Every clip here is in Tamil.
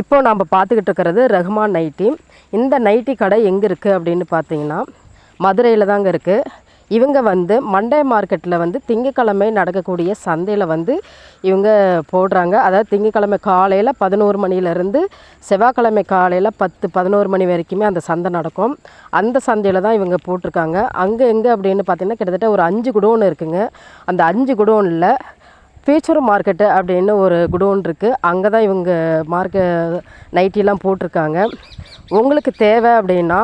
இப்போ நாம் பார்த்துக்கிட்டு இருக்கிறது ரஹ்மான் நைட்டி. இந்த நைட்டி கடை எங்கே இருக்குது அப்படின்னு பார்த்தீங்கன்னா மதுரையில் தாங்க இருக்குது இவங்க வந்து மண்டே மார்க்கெட்டில் வந்து திங்கக்கிழமை நடக்கக்கூடிய சந்தையில் வந்து இவங்க போடுறாங்க. அதாவது திங்கக்கிழமை காலையில் பதினோரு மணிலேருந்து செவ்வாய்க்கிழமை காலையில் பத்து பதினோரு மணி வரைக்குமே அந்த சந்தை நடக்கும். அந்த சந்தையில் தான் இவங்க போட்டிருக்காங்க. அங்கே எங்கே அப்படின்னு பார்த்திங்கன்னா கிட்டத்தட்ட ஒரு அஞ்சு குடோன் இருக்குங்க. அந்த அஞ்சு குடோனில் ஃபியூச்சர் மார்க்கெட்டு அப்படின்னு ஒரு குடோன் இருக்குது அங்கே தான் இவங்க மார்க்கெ நைட்டிலாம் போட்டிருக்காங்க. உங்களுக்கு தேவை அப்படின்னா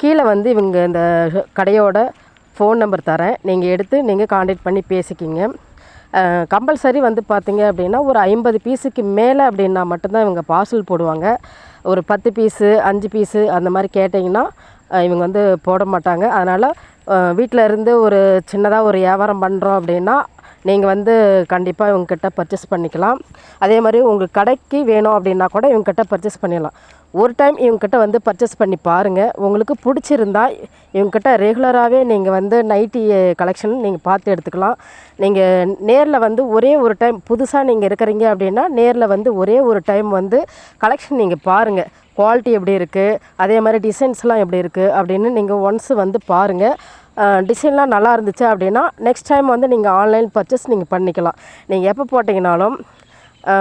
கீழே வந்து இவங்க இந்த கடையோட ஃபோன் நம்பர் தரேன். நீங்கள் எடுத்து நீங்கள் காண்டாக்ட் பண்ணி பேசிக்கிங்க. கம்பல்சரி வந்து பார்த்தீங்க அப்படின்னா ஒரு ஐம்பது பீஸுக்கு மேலே அப்படின்னா மட்டும்தான் இவங்க பார்சல் போடுவாங்க. ஒரு பத்து பீஸு அஞ்சு பீஸு அந்த மாதிரி கேட்டிங்கன்னா இவங்க வந்து போட மாட்டாங்க. அதனால் வீட்டில் இருந்து ஒரு சின்னதாக ஒரு வியாபாரம் பண்ணுறோம் அப்படின்னா நீங்கள் வந்து கண்டிப்பாக இவங்கக்கிட்ட பர்ச்சேஸ் பண்ணிக்கலாம். அதே மாதிரி உங்கள் கடைக்கு வேணும் அப்படின்னா கூட இவங்கக்கிட்ட பர்ச்சேஸ் பண்ணிடலாம். ஒரு டைம் இவங்கக்கிட்ட வந்து பர்ச்சேஸ் பண்ணி பாருங்கள் உங்களுக்கு பிடிச்சிருந்தா இவங்கக்கிட்ட ரெகுலராகவே நீங்கள் வந்து நைட்டி கலெக்ஷன் நீங்கள் பார்த்து எடுத்துக்கலாம். நீங்கள் நேரில் வந்து ஒரே ஒரு டைம் புதுசாக நீங்கள் இருக்கிறீங்க அப்படின்னா நேரில் வந்து ஒரே ஒரு டைம் வந்து கலெக்ஷன் நீங்கள் பாருங்கள் குவாலிட்டி எப்படி இருக்குது அதே மாதிரி டிசைன்ஸ்லாம் எப்படி இருக்குது அப்படின்னு நீங்கள் ஒன்ஸ் வந்து பாருங்கள் டிசைன்லாம் நல்லா இருந்துச்சு அப்படின்னா நெக்ஸ்ட் டைம் வந்து நீங்கள் ஆன்லைன் பர்ச்சேஸ் நீங்கள் பண்ணிக்கலாம். நீங்கள் எப்போ போட்டிங்கனாலும்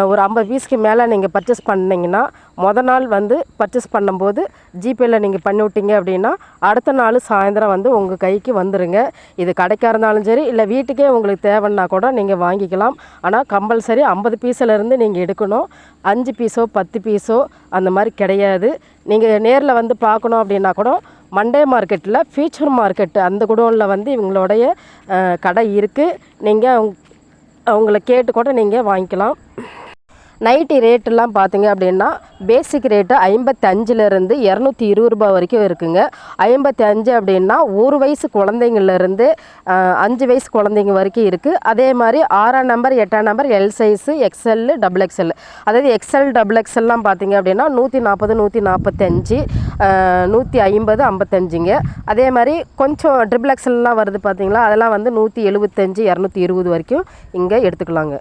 ஒரு ஐம்பது பீஸ்க்கு மேலே நீங்கள் பர்ச்சேஸ் பண்ணீங்கன்னா மொதல் நாள் வந்து பர்ச்சேஸ் பண்ணும்போது ஜிபேயில் நீங்கள் பண்ணி விட்டீங்க அப்படின்னா அடுத்த நாள் சாயந்தரம் வந்து உங்கள் கைக்கு வந்துடுங்க இது கடைக்காக இருந்தாலும் சரி இல்லை வீட்டுக்கே உங்களுக்கு தேவைன்னா கூட நீங்கள் வாங்கிக்கலாம். ஆனால் கம்பல்சரி ஐம்பது பீஸிலேருந்து நீங்கள் எடுக்கணும். அஞ்சு பீஸோ பத்து பீஸோ அந்த மாதிரி கிடையாது. நீங்கள் நேரில் வந்து பார்க்கணும் அப்படின்னா கூட மண்டே மார்க்கெட்டில் ஃபியூச்சர் மார்க்கெட்டு அந்த குடோனில் வந்து இவங்களுடைய கடை இருக்குது நீங்கள் அவங்கள கேட்டு கூட நீங்கள் வாங்கிக்கலாம். நைட்டி ரேட்டெல்லாம் பார்த்தீங்க அப்படின்னா பேசிக் ரேட்டு ஐம்பத்தஞ்சிலேருந்து இரநூத்தி இருபது ரூபாய் வரைக்கும் இருக்குங்க. ஐம்பத்தி அஞ்சு அப்படின்னா ஒரு வயசு குழந்தைங்கள்லேருந்து அஞ்சு வயசு குழந்தைங்க வரைக்கும் இருக்குது அதே மாதிரி ஆறாம் நம்பர் எட்டாம் number L size XL double XL அதாவது எக்ஸ்எல் டபுள் எக்ஸ்எல்லாம் பார்த்தீங்க அப்படின்னா நூற்றி நாற்பது நூற்றி நாற்பத்தஞ்சு நூற்றி ஐம்பது ஐம்பத்தஞ்சுங்க. அதே மாதிரி கொஞ்சம் ட்ரிபிள் எக்ஸ்எல்லாம் வருது பார்த்தீங்களா அதெல்லாம் வந்து நூற்றி எழுபத்தஞ்சு இரநூத்தி இருபது வரைக்கும் இங்கே எடுத்துக்கலாங்க.